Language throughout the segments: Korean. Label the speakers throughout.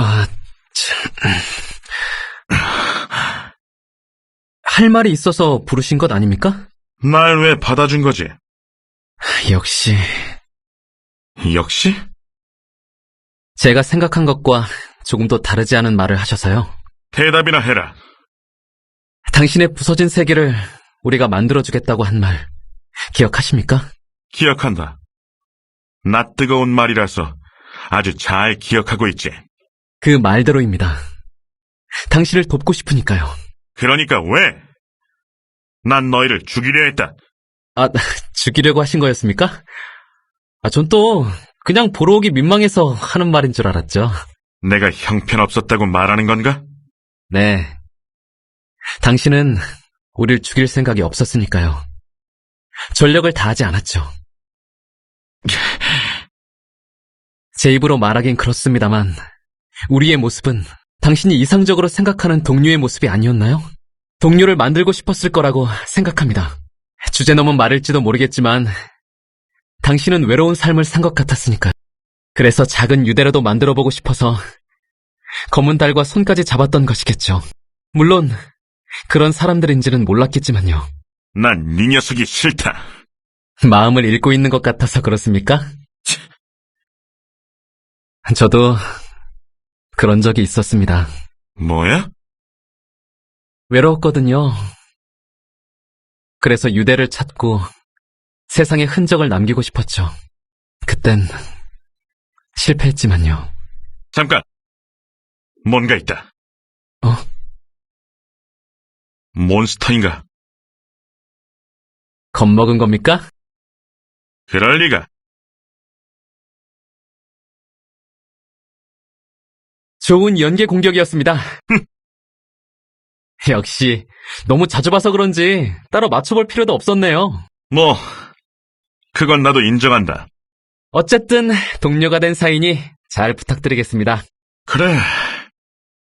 Speaker 1: 아, 참. 할 말이 있어서 부르신 것 아닙니까?
Speaker 2: 날 왜 받아준 거지?
Speaker 1: 역시,
Speaker 2: 역시?
Speaker 1: 제가 생각한 것과 조금도 다르지 않은 말을 하셔서요.
Speaker 2: 대답이나 해라.
Speaker 1: 당신의 부서진 세계를 우리가 만들어주겠다고 한 말, 기억하십니까?
Speaker 2: 기억한다. 낯 뜨거운 말이라서 아주 잘 기억하고 있지.
Speaker 1: 그 말대로입니다. 당신을 돕고 싶으니까요.
Speaker 2: 그러니까 왜? 난 너희를 죽이려 했다.
Speaker 1: 아, 죽이려고 하신 거였습니까? 아, 전 또, 그냥 보러 오기 민망해서 하는 말인 줄 알았죠.
Speaker 2: 내가 형편없었다고 말하는 건가?
Speaker 1: 네. 당신은 우릴 죽일 생각이 없었으니까요. 전력을 다하지 않았죠. 제 입으로 말하긴 그렇습니다만, 우리의 모습은 당신이 이상적으로 생각하는 동료의 모습이 아니었나요? 동료를 만들고 싶었을 거라고 생각합니다. 주제 넘은 말일지도 모르겠지만, 당신은 외로운 삶을 산 것 같았으니까요. 그래서 작은 유대라도 만들어보고 싶어서 검은 달과 손까지 잡았던 것이겠죠. 물론 그런 사람들인지는 몰랐겠지만요.
Speaker 2: 난 네 녀석이 싫다.
Speaker 1: 마음을 읽고 있는 것 같아서 그렇습니까? 저도 그런 적이 있었습니다.
Speaker 2: 뭐야?
Speaker 1: 외로웠거든요. 그래서 유대를 찾고 세상에 흔적을 남기고 싶었죠. 그땐 실패했지만요.
Speaker 2: 잠깐. 뭔가 있다.
Speaker 1: 어?
Speaker 2: 몬스터인가?
Speaker 1: 겁먹은 겁니까?
Speaker 2: 그럴 리가.
Speaker 1: 좋은 연계 공격이었습니다. 역시 너무 자주 봐서 그런지 따로 맞춰볼 필요도 없었네요.
Speaker 2: 뭐, 그건 나도 인정한다.
Speaker 1: 어쨌든 동료가 된 사이니 잘 부탁드리겠습니다.
Speaker 2: 그래.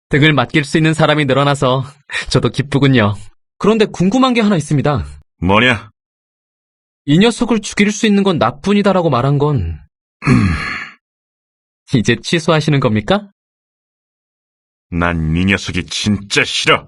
Speaker 1: 등을 맡길 수 있는 사람이 늘어나서 저도 기쁘군요. 그런데 궁금한 게 하나 있습니다.
Speaker 2: 뭐냐?
Speaker 1: 이 녀석을 죽일 수 있는 건 나뿐이다라고 말한 건 이제 취소하시는 겁니까?
Speaker 2: 난네 녀석이 진짜 싫어.